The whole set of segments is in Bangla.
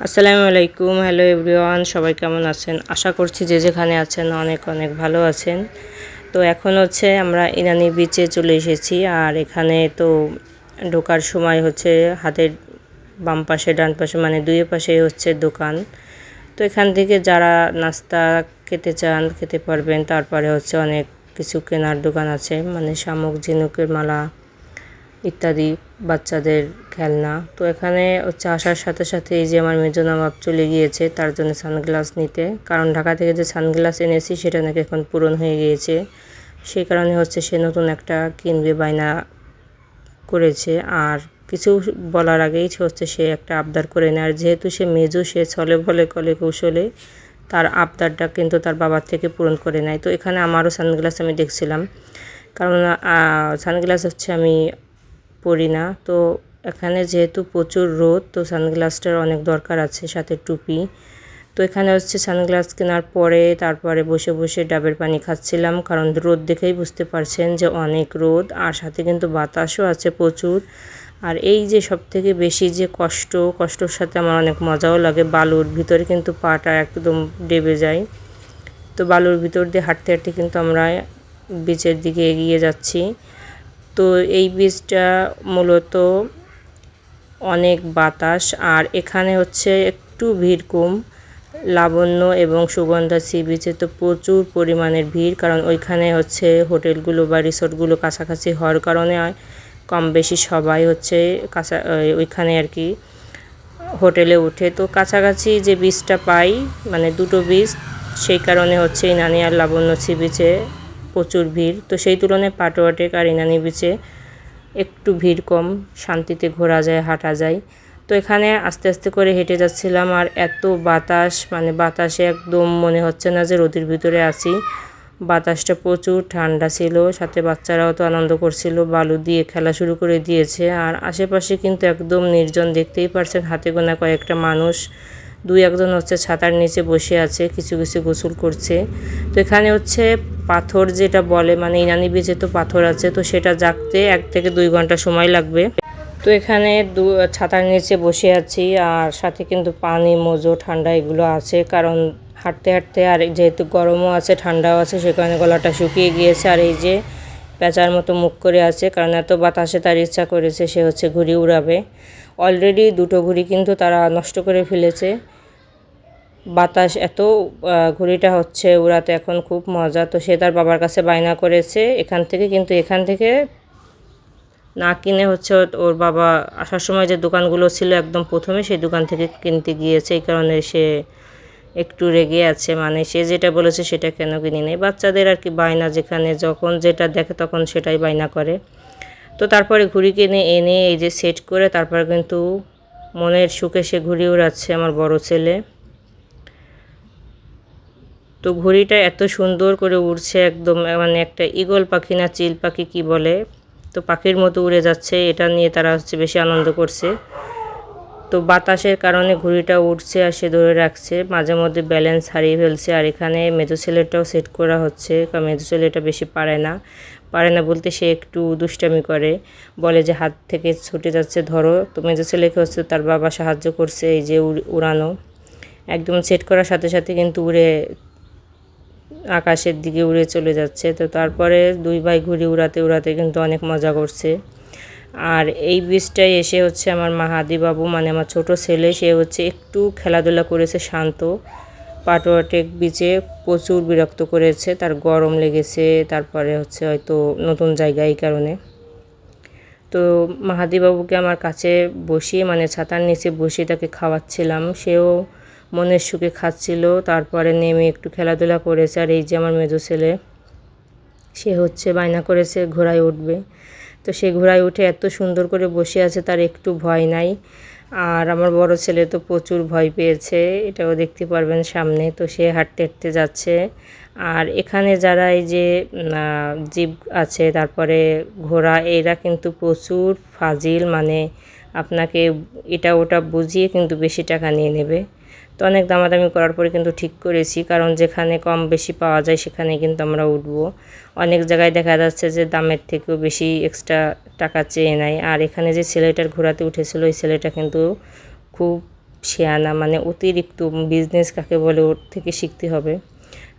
আসসালামু আলাইকুম, হ্যালো এভরিওয়ান, সবাই কেমন আছেন? আশা করছি যে যেখানে আছেন অনেক অনেক ভালো আছেন। তো এখন হচ্ছে আমরা ইনানি বিচে চলে এসেছি, আর এখানে তো ঢোকার সময় হচ্ছে হাতের বাম পাশে, ডান পাশে মানে দুই পাশে হচ্ছে দোকান। তো এখান থেকে যারা নাস্তা খেতে চান, খেতে পারবেন, তারপরে হচ্ছে অনেক কিছু কেনার দোকান আছে মানে শামুক, ঝিনুকের মালা ইত্যাদি বাচ্চাদের খেলনা। তো এখানে হচ্ছে আসার সাথে সাথে এই যে আমার মেজো নবাব চলে গিয়েছে, তার জন্য সানগ্লাস নিতে। কারণ ঢাকা থেকে যে সানগ্লাস এনেছি, সেটা নাকি এখন পূরণ হয়ে গিয়েছে। সেই কারণে হচ্ছে সে নতুন একটা কিনবে, বায়না করেছে। আর কিছু বলার আগেই সে হচ্ছে সে একটা আবদার করে নেয়। আর যেহেতু সে মেজো, সে ছলে বলে, কলে কৌশলে, তার আবদারটা কিন্তু তার বাবার থেকে পূরণ করে নেয়। তো এখানে আমারও সানগ্লাস আমি দেখছিলাম। কারণ সানগ্লাস হচ্ছে আমি পরি না। তো এখানে যেহেতু প্রচুর রোদ, তো সানগ্লাসটার অনেক দরকার আছে সাথে টুপি। তো এখানে হচ্ছে সানগ্লাস কেনার পরে তারপরে বসে বসে ডাবের পানি খাচ্ছিলাম, কারণ রোদ দেখেই বুঝতে পারছেন যে অনেক রোদ, আর সাথে কিন্তু বাতাসও আছে প্রচুর। আর এই যে সব থেকে বেশি যে কষ্ট, কষ্টর সাথে আমার অনেক মজাও লাগে, বালুর ভিতরে কিন্তু পাটা একদম ডেবে যায়। তো বালুর ভিতর দিয়ে হাঁটতে হাঁটতে কিন্তু আমরা বিচের দিকে এগিয়ে যাচ্ছি। তো এই বীজটা মূলত অনেক বাতাস আর এখানে হচ্ছে একটু ভিড় কম, লাবণ্য এবং সুগন্ধা সি বিচে তো প্রচুর পরিমাণের ভিড়, কারণ ওইখানে হচ্ছে হোটেলগুলো বা রিসোর্টগুলো কাছাকাছি হওয়ার কারণে কম বেশি সবাই হচ্ছে কাছা ওইখানে আর কি হোটেলে উঠে তো কাছাকাছি যে বীজটা পাই মানে দুটো বীজ, সেই কারণে হচ্ছে এই নানি আর লাবণ্য সি বিচে প্রচুর ভিড়। তো সেই তুলনায় পাটোয়াটেক আর ইনানি বিচে একটু ভিড় কম, শান্তিতে ঘোরা যায়, হাঁটা যায়। তো এখানে আস্তে আস্তে করে হেঁটে যাচ্ছিলাম আর এত বাতাস মানে বাতাসে একদম মনে হচ্ছে না যে রোদের ভিতরে আছি। বাতাসটা প্রচুর, ঠান্ডা ছিল, সাথে বাচ্চারাও তো আনন্দ করছিল, বালু দিয়ে খেলা শুরু করে দিয়েছে। আর আশেপাশে কিন্তু একদম নির্জন, দেখতেই পারছেন হাতে গোনা কয়েকটা মানুষ। দুই একজন হচ্ছে ছাতার নিচে বসে আছে, কিছু কিছু গোসল করছে। তো এখানে হচ্ছে পাথর যেটা বলে মানে ইনানি বীজে তো পাথর আছে, তো সেটা জাগতে এক থেকে দুই ঘণ্টা সময় লাগবে। তো এখানে দু, ছাতার নিচে বসে আছি, আর সাথে কিন্তু পানি, মজো, ঠান্ডা এগুলো আছে, কারণ হাঁটতে হাঁটতে আর যেহেতু গরমও আছে, ঠান্ডাও আছে, সে কারণে গলাটা শুকিয়ে গিয়েছে। আর এই যে পেঁচার মতো মুখ করে আছে, কারণ এত বাতাসে তার ইচ্ছা করেছে, সে হচ্ছে ঘুড়ি উড়াবে। অলরেডি দুটো ঘুড়ি কিন্তু তারা নষ্ট করে ফেলেছে। বাতাস এত ঘুড়িটা হচ্ছে উড়াতে এখন খুব মজা। তো সে তার বাবার কাছে বায়না করেছে এখান থেকে, কিন্তু এখান থেকে না কিনে হচ্ছে ওর বাবা আসার সময় যে দোকানগুলো ছিল একদম প্রথমে সেই দোকান থেকে কিনতে গিয়েছে। এই কারণে সে একটু রেগে আছে। মানে সে যেটা বলেছে সেটা কেন কিনে নেই বাচ্চাদের আর কি বায়না যেখানে, যখন যেটা দেখে তখন সেটাই বায়না করে। তো তারপরে ঘুড়ি কিনে এনে এই যে সেট করে, তারপর কিন্তু মনের সুখে সে ঘুড়ি উড়াচ্ছে আমার বড় ছেলে। তো ঘুড়িটা এত সুন্দর করে উড়ছে একদম মানে একটা ইগল পাখি না চিল পাখি কি বলে, তো পাখির মতো উড়ে যাচ্ছে, এটা নিয়ে তারা হচ্ছে বেশি আনন্দ করছে। তো বাতাসের কারণে ঘুড়িটা উঠছে আর সে ধরে রাখছে, মাঝে মধ্যে ব্যালেন্স হারিয়ে ফেলছে, আর এখানে মেজো ছেলেটাও সেট করা হচ্ছে, কারণ মেজো ছেলেটা বেশি পারে না। পারে না বলতে সে একটু দুষ্টামি করে, বলে যে হাত থেকে ছুটে যাচ্ছে, ধরো, তো মেজো ছেলেকে হচ্ছে তার বাবা সাহায্য করছে এই যে উড়ানো। একদম সেট করার সাথে সাথে কিন্তু উড়ে আকাশের দিকে উড়ে চলে যাচ্ছে। তো তারপরে দুই ভাই ঘুরে উড়াতে উড়াতে কিন্তু অনেক মজা করছে। আর এই বীজটাই এসে হচ্ছে আমার মাহাদি বাবু মানে আমার ছোট ছেলে, সে হচ্ছে একটু খেলাধুলা করেছে শান্ত। পাটোয়াটেক বিচে প্রচুর বিরক্ত করেছে, তার গরম লেগেছে, তারপরে হচ্ছে হয়তো নতুন জায়গা এই কারণে। তো মাহাদিবাবুকে আমার কাছে বসিয়ে মানে ছাতার নিচে বসিয়ে তাকে খাওয়াচ্ছিলাম। সেও মনের সুখে খাচ্ছিল, তারপরে নেমে একটু খেলাধুলা করেছে। আর এই যে আমার মেজো ছেলে, সে হচ্ছে বায়না করেছে ঘোড়ায় উঠবে। তো সে ঘোড়ায় উঠে এত সুন্দর করে বসে আছে, তার একটু ভয় নাই। আর আমার বড় ছেলে তো প্রচুর ভয় পেয়েছে, এটাও দেখতে পারবেন সামনে। তো সে হাঁটতে হাঁটতে যাচ্ছে। আর এখানে যারা এই যে জীব আছে, তারপরে ঘোড়া, এরা কিন্তু প্রচুর ফাজিল। মানে আপনাকে এটা ওটা বুঝিয়ে কিন্তু বেশি টাকা নিয়ে নেবে। তো অনেক দামাদামি করার পরে কিন্তু ঠিক করেছি, কারণ যেখানে কম বেশি পাওয়া যায় সেখানে কিন্তু আমরা উঠব। অনেক জায়গায় দেখা যাচ্ছে যে দামের থেকেও বেশি এক্সট্রা টাকা চেয়ে নেয়। আর এখানে যে ছেলেটার ঘোরাতে উঠেছিল, ওই ছেলেটা কিন্তু খুব শেয়ানা মানে অতিরিক্ত বিজনেস কাকে বলে ওর থেকে শিখতে হবে।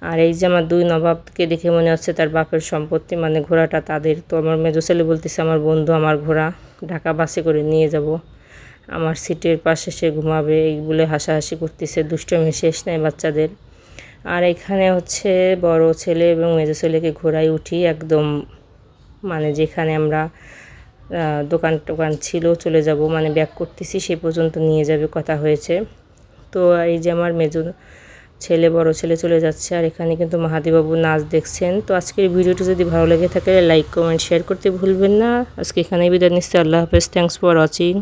আর এই যে আমার দুই নবাবকে দেখে মনে হচ্ছে তার বাপের সম্পত্তি মানে ঘোড়াটা তাদের, তো আমার মেজো ছেলে বলতেছে, আমার বন্ধু, আমার ঘোড়া, ঢাকা বাসে করে নিয়ে যাব। আমার সিটের পাশে সে ঘুমাবে, এইগুলো হাসাহাসি করতেছে, দুষ্টমি শেষ নেই বাচ্চাদের। আর এখানে হচ্ছে বড় ছেলে এবং মেজো ছেলেকে ঘোড়ায় উঠি একদম মানে যেখানে আমরা দোকান টোকান ছিল চলে যাব মানে ব্যাক করতেছি, সে পর্যন্ত নিয়ে যাবে কথা হয়েছে। তো এই যে আমার মেজো ছেলে, বড় ছেলে চলে যাচ্ছে, আর এখানে কিন্তু মাহাদিবাবু নাচ দেখছেন। তো আজকের ভিডিওটি যদি ভালো লেগে থাকে, লাইক, কমেন্ট, শেয়ার করতে ভুলবেন না। আজকে এখানেই বিদায় নিচ্ছি, আল্লাহ হাফেজ থ্যাংকস ফর ওয়াচিং